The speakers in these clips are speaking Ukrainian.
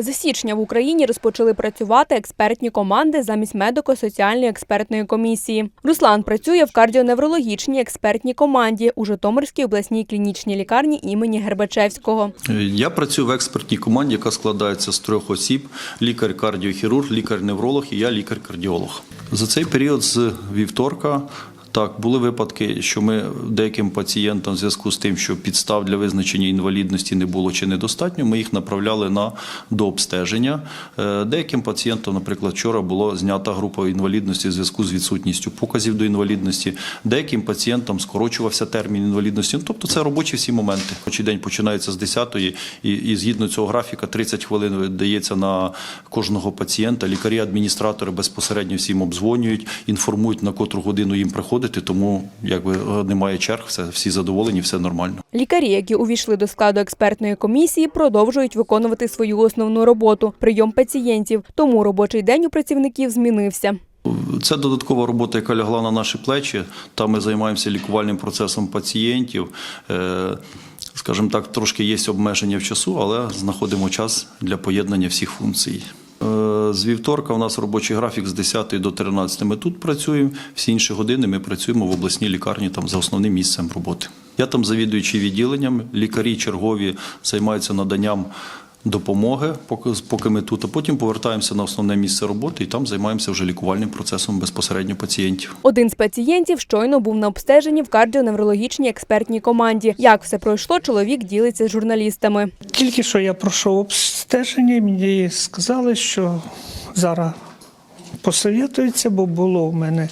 З січня в Україні розпочали працювати експертні команди замість медико-соціальної експертної комісії. Руслан працює в кардіоневрологічній експертній команді у Житомирській обласній клінічній лікарні імені Гербачевського. Я працюю в експертній команді, яка складається з трьох осіб: лікар-кардіохірург, лікар-невролог і я лікар-кардіолог. За цей період з вівторка. Так, були випадки, що ми деяким пацієнтам в зв'язку з тим, що підстав для визначення інвалідності не було чи недостатньо, ми їх направляли на дообстеження. Е, Деяким пацієнтам, наприклад, вчора було знята група інвалідності в зв'язку з відсутністю показів до інвалідності. Деяким пацієнтам скорочувався термін інвалідності. Ну, тобто це робочі всі моменти. Робочий день починається з 10-ї, і, і згідно цього графіка 30 хвилин дається на кожного пацієнта. Лікарі-адміністратори безпосередньо всім обдзвонюють, інформують на котру годину їм приходити, тому якби е, немає черг, все всі задоволені, все нормально. Лікарі, які увійшли до складу експертної комісії, продовжують виконувати свою основну роботу прийом пацієнтів. Тому робочий день у працівників змінився. Це додаткова робота, яка лягла на наші плечі. Там ми займаємося лікувальним процесом пацієнтів. Е, Скажімо так, трошки є обмеження в часу, але знаходимо час для поєднання всіх функцій. Е, З вівторка у нас робочий графік з 10 до 13 ми тут працюємо. Всі інші години ми працюємо в обласній лікарні там за основним місцем роботи. Я там завідуючий відділенням, лікарі чергові займаються наданням допомоги, поки, поки ми тут, а потім повертаємося на основне місце роботи і там займаємося вже лікувальним процесом безпосередньо пацієнтів. Один з пацієнтів щойно був на обстеженні в кардіоневрологічній експертній команді. Як все пройшло, чоловік ділиться з журналістами. Тільки що я пройшов обстеження, мені сказали, що зараз посовітуються, бо було в мене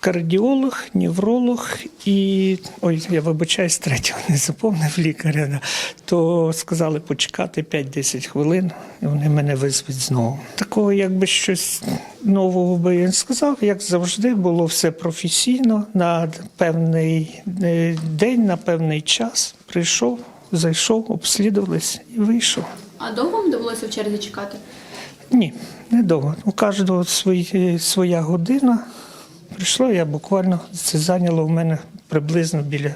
кардіолог, невролог і ой, я вибачаюсь, третього не заповнив лікаря. да. То сказали почекати 5-10 хвилин, і вони мене визвуть знову. Такого, якби щось нового би я не сказав, як завжди, було все професійно на певний е, день, на певний час. Прийшов, зайшов, обслідувались і вийшов. А довго вам довелося в черзі чекати? Ні, недовго. У кожного свої, своя година. Прийшло, я буквально це зайняло в мене приблизно біля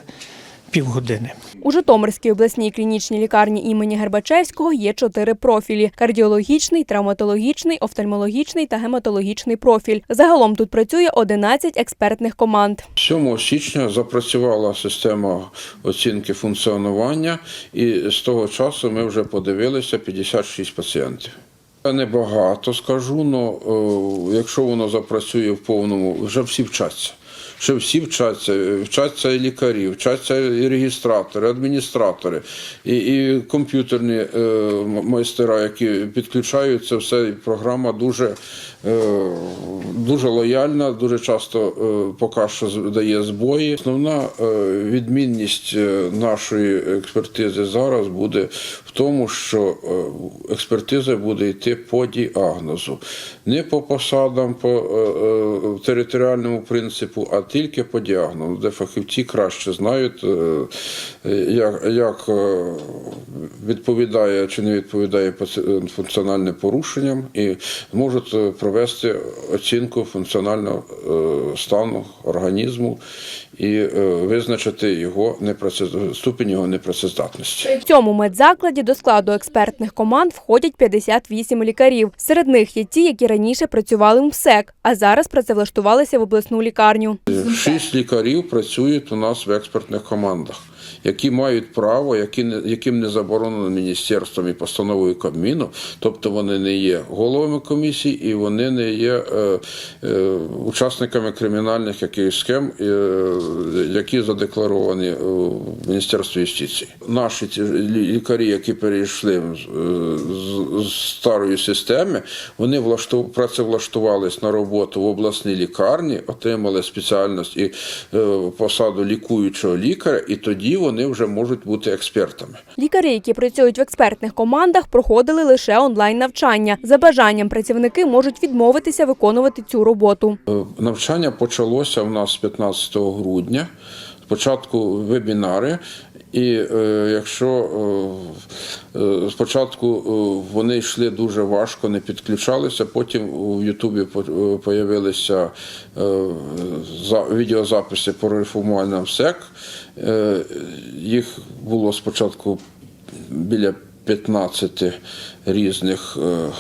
півгодини. У Житомирській обласній клінічній лікарні імені Гербачевського є чотири профілі: кардіологічний, травматологічний, офтальмологічний та гематологічний профіль. Загалом тут працює 11 експертних команд. 7 січня запрацювала система оцінки функціонування, і з того часу ми вже подивилися 56 пацієнтів. Небагато скажу, але якщо воно запрацює в повному, вже всі вчаться. Ще всі вчаться, вчаться і лікарі, вчаться і реєстратори, адміністратори, і, і комп'ютерні е, майстера, які підключають це все. І програма дуже, е, дуже лояльна, дуже часто е, поки що дає збої. Основна е, відмінність е, нашої експертизи зараз буде в тому, що е, експертиза буде йти по діагнозу, не по посадам, по е, е, територіальному принципу, а тільки по діагнозу, де фахівці краще знають, е, як, як е, відповідає чи не відповідає функціональним порушенням, і можуть е, провести оцінку функціонального стану організму і е, визначити його непрацез- ступінь його непрацездатності. В цьому медзакладі до складу експертних команд входять 58 лікарів. Серед них є ті, які раніше працювали в МСЕК, а зараз працевлаштувалися в обласну лікарню. Шість лікарів працюють у нас в експертних командах, які мають право, які не, яким не заборонено міністерством і постановою Кабміну, тобто вони не є головами комісій і вони не є е, е, учасниками кримінальних якихось схем, е, які задекларовані в Міністерстві юстиції. Наші ці лікарі, які перейшли з, з, з старої системи, вони влашту, працевлаштувались на роботу в обласній лікарні, отримали спеціальність і е, посаду лікуючого лікаря, і тоді вони вже можуть бути експертами. Лікарі, які працюють в експертних командах, проходили лише онлайн навчання. За бажанням працівники можуть відмовитися виконувати цю роботу. Е, Навчання почалося у нас 15 грудня. Спочатку вебінари, і е, якщо е, спочатку е, вони йшли дуже важко, не підключалися, потім у Ютубі з'явилися е, відеозаписи по реформувальним СЕК. Е, їх було спочатку біля 15 різних е, е,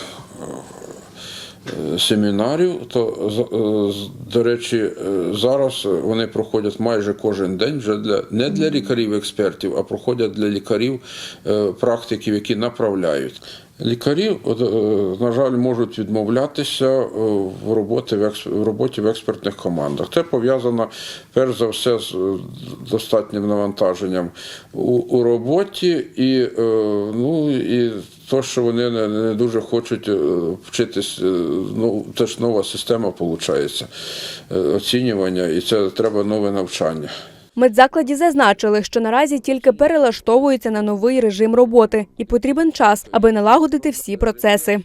семінарів. То, е, до речі, е, зараз вони проходять майже кожен день вже для не для лікарів-експертів, а проходять для лікарів е, практиків, які направляють. Лікарі, е, на жаль, можуть відмовлятися е, в роботі в, роботі в експертних командах. Це пов'язано перш за все з е, достатнім навантаженням у, у роботі і, е, ну, і то, що вони не, не дуже хочуть е, вчитись. е, Ну, це ж нова система виходить, оцінювання, і це треба нове навчання. Медзакладі зазначили, що наразі тільки перелаштовуються на новий режим роботи і потрібен час, аби налагодити всі процеси.